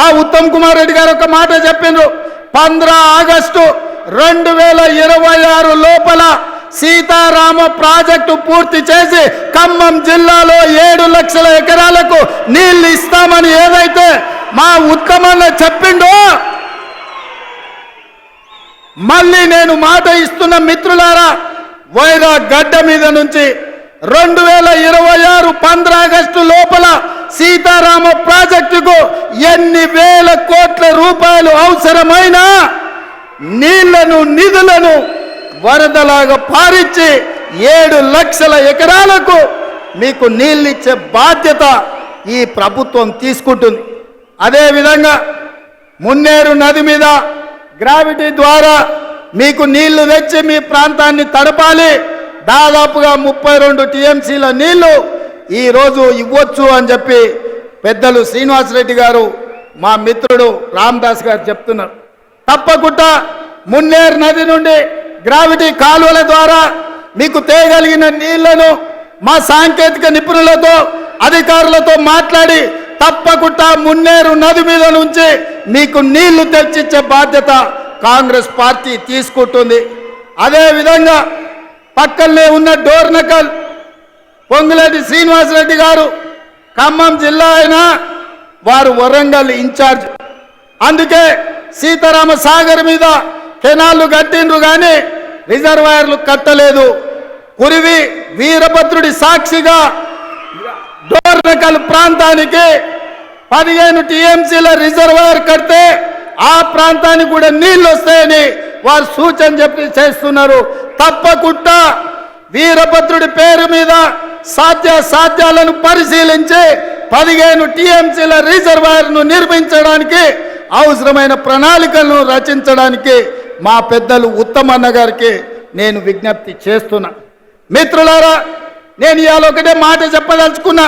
మా ఉత్తమ్ కుమార్ రెడ్డి గారు ఒక మాట చెప్పిండ్రు. పంద్ర ఆగస్టు రెండు వేల ఇరవై ఆరు లోపల సీతారామ ప్రాజెక్టు పూర్తి చేసి ఖమ్మం జిల్లాలో ఏడు లక్షల ఎకరాలకు నీళ్ళు ఇస్తామని ఏదైతే మా ఉత్తమన్న చెప్పిండో మళ్ళీ నేను మాట ఇస్తున్న మిత్రులారా వైరా గడ్డ మీద నుంచి రెండు వేల ఇరవై ఆరు పంద్ర ఆగస్టు సీతారామ ప్రాజెక్టుకు ఎన్ని వేల కోట్ల రూపాయలు అవసరమైనా నీళ్ళను నిధులను వరదలాగా పారిచ్చి ఏడు లక్షల ఎకరాలకు మీకు నీళ్ళిచ్చే బాధ్యత ఈ ప్రభుత్వం తీసుకుంటుంది. అదేవిధంగా మున్నేరు నది మీద గ్రావిటీ ద్వారా మీకు నీళ్ళు తెచ్చి మీ ప్రాంతాన్ని తడపాలి. దాదాపుగా ముప్పై రెండు టీఎంసీల నీళ్ళు ఈరోజు ఇవ్వచ్చు అని చెప్పి పెద్దలు శ్రీనివాసరెడ్డి గారు మా మిత్రుడు రామదాస్ గారు చెప్తున్నారు. తప్పకుండా మున్నేరు నది నుండి గ్రావిటీ కాలువల ద్వారా మీకు తేయగలిగిన నీళ్ళను మా సాంకేతిక నిపుణులతో అధికారులతో మాట్లాడి తప్పకుండా మున్నేరు నది మీద నుంచి మీకు నీళ్ళు తెచ్చిచ్చే బాధ్యత కాంగ్రెస్ పార్టీ తీసుకుంటుంది. అదేవిధంగా పక్కనే ఉన్న డోర్నకల్ పొంగులేటి శ్రీనివాసరెడ్డి గారు ఖమ్మం జిల్లా అయినా వారు వరంగల్ ఇన్ఛార్జ్. అందుకే సీతారామ సాగర్ మీద కెనాళ్ళు కట్టిండ్రు కానీ రిజర్వాయర్లు కట్టలేదు. కురివి వీరభద్రుడి సాక్షిగా డోర్నకల్ ప్రాంతానికి పదిహేను టీఎంసీల రిజర్వాయర్ కడితే ఆ ప్రాంతానికి కూడా నీళ్ళు వస్తాయని వారు సూచన చెప్పి చేస్తున్నారు. తప్పకుండా వీరభద్రుడి పేరు మీద సాధ్య సాధ్యాలను పరిశీలించి పదిహేను టీఎంసీల రిజర్వాయర్ను నిర్మించడానికి అవసరమైన ప్రణాళికలను రచించడానికి మా పెద్దలు ఉత్తమన్న గారికి నేను విజ్ఞప్తి చేస్తున్నా. మిత్రులారా నేను ఇవాళ ఒకటే మాట చెప్పదలుచుకున్నా.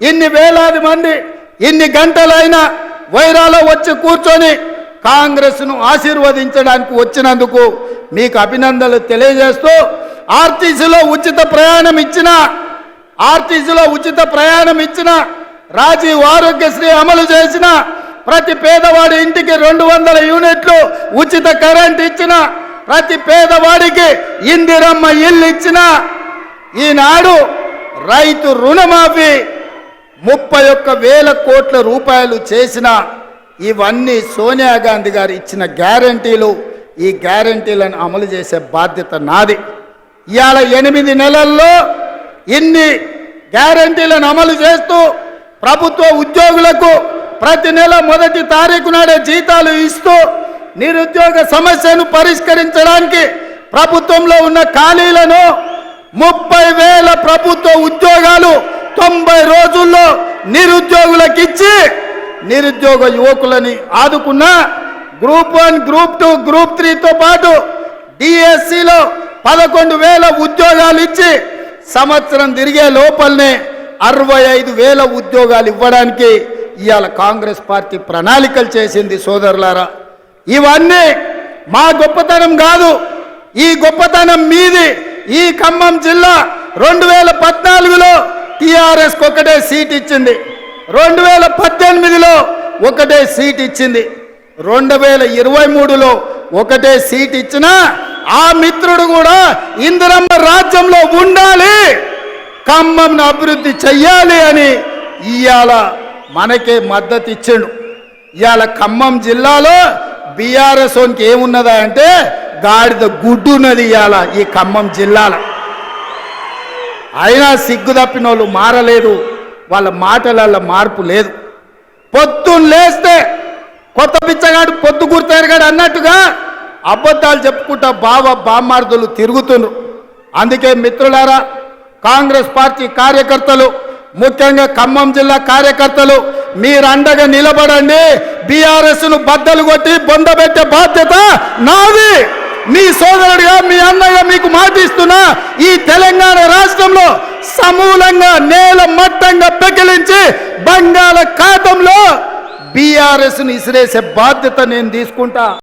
ఇన్ని వేలాది మంది ఇన్ని గంటలైనా వైరాలో వచ్చి కూర్చొని కాంగ్రెస్ను ఆశీర్వదించడానికి వచ్చినందుకు మీకు అభినందనలు తెలియజేస్తూ ఆర్టీసీలో ఉచిత ప్రయాణం ఇచ్చిన ఆర్టీసీలో ఉచిత ప్రయాణం ఇచ్చిన రాజీవ్ ఆరోగ్యశ్రీ అమలు చేసిన ప్రతి పేదవాడి ఇంటికి రెండు వందల యూనిట్లు ఉచిత కరెంట్ ఇచ్చిన ప్రతి పేదవాడికి ఇందిరమ్మ ఇల్లు ఇచ్చిన ఈనాడు రైతు రుణమాఫీ ముప్పై ఒక్క వేల కోట్ల రూపాయలు చేసిన ఇవన్నీ సోనియా గాంధీ గారు ఇచ్చిన గ్యారంటీలు ఈ గ్యారంటీలను అమలు చేసే బాధ్యత నాది. ఇవాళ ఎనిమిది నెలల్లో ఇన్ని గ్యారంటీలను అమలు చేస్తూ ప్రభుత్వ ఉద్యోగులకు ప్రతి నెల మొదటి తారీఖు నాడే జీతాలు ఇస్తూ నిరుద్యోగ సమస్యను పరిష్కరించడానికి ప్రభుత్వంలో ఉన్న ఖాళీలను ముప్పై వేల ప్రభుత్వ ఉద్యోగాలు తొంభై రోజుల్లో నిరుద్యోగులకు ఇచ్చి నిరుద్యోగ యువకులని ఆదుకున్న group one group two group త్రీతో పాటు డిఎస్సిలో పదకొండు వేల ఉద్యోగాలు ఇచ్చి సంవత్సరం తిరిగే లోపలనే అరవై ఐదు వేల ఉద్యోగాలు ఇవ్వడానికి ఇవాళ కాంగ్రెస్ పార్టీ ప్రణాళికలు చేసింది సోదరులారా. ఇవన్నీ మా గొప్పతనం కాదు. ఈ గొప్పతనం మీది. ఈ ఖమ్మం జిల్లా రెండు వేల పద్నాలుగులో టీఆర్ఎస్కి ఒకటే సీట్ ఇచ్చింది. రెండు వేల పద్దెనిమిదిలో ఒకటే సీట్ ఇచ్చింది. రెండు వేల ఇరవై మూడులో ఒకటే సీట్ ఇచ్చినా ఆ మిత్రుడు కూడా ఇందిరమ్మ రాజ్యంలో ఉండాలి ఖమ్మంను అభివృద్ధి చెయ్యాలి అని ఇవాళ మనకే మద్దతు ఇచ్చిండు. ఇవాళ ఖమ్మం జిల్లాలో బీఆర్ఎస్ ఓన్కి ఏమున్నదా అంటే గాడిద గుడ్డు ఉన్నది ఇవాళ ఈ ఖమ్మం జిల్లాలో. అయినా సిగ్గు తప్పిన వాళ్ళు మారలేదు వాళ్ళ మాటలలో మార్పు లేదు. పొద్దున్న లేస్తే కొత్త పిచ్చగాడు పొద్దు గుర్తెరగాడు అన్నట్టుగా అబద్ధాలు చెప్పుకుంటా బావ బామ్మార్దులు తిరుగుతున్నారు అందుకే మిత్రులారా కాంగ్రెస్ పార్టీ కార్యకర్తలు ముఖ్యంగా ఖమ్మం జిల్లా కార్యకర్తలు మీరు అండగా నిలబడండి. బీఆర్ఎస్ను బద్దలు కొట్టి బొందబెట్టే బాధ్యత నాది. మీ సోదరుడిగా మీ అన్నగా మీకు మాటిస్తున్నా ఈ తెలంగాణ రాష్ట్రంలో సమూలంగా నేల మట్టంగా పెకిలించి బంగాళ ఖాతంలో బీఆర్ఎస్ను ఇసిరేసే బాధ్యత నేను తీసుకుంటా.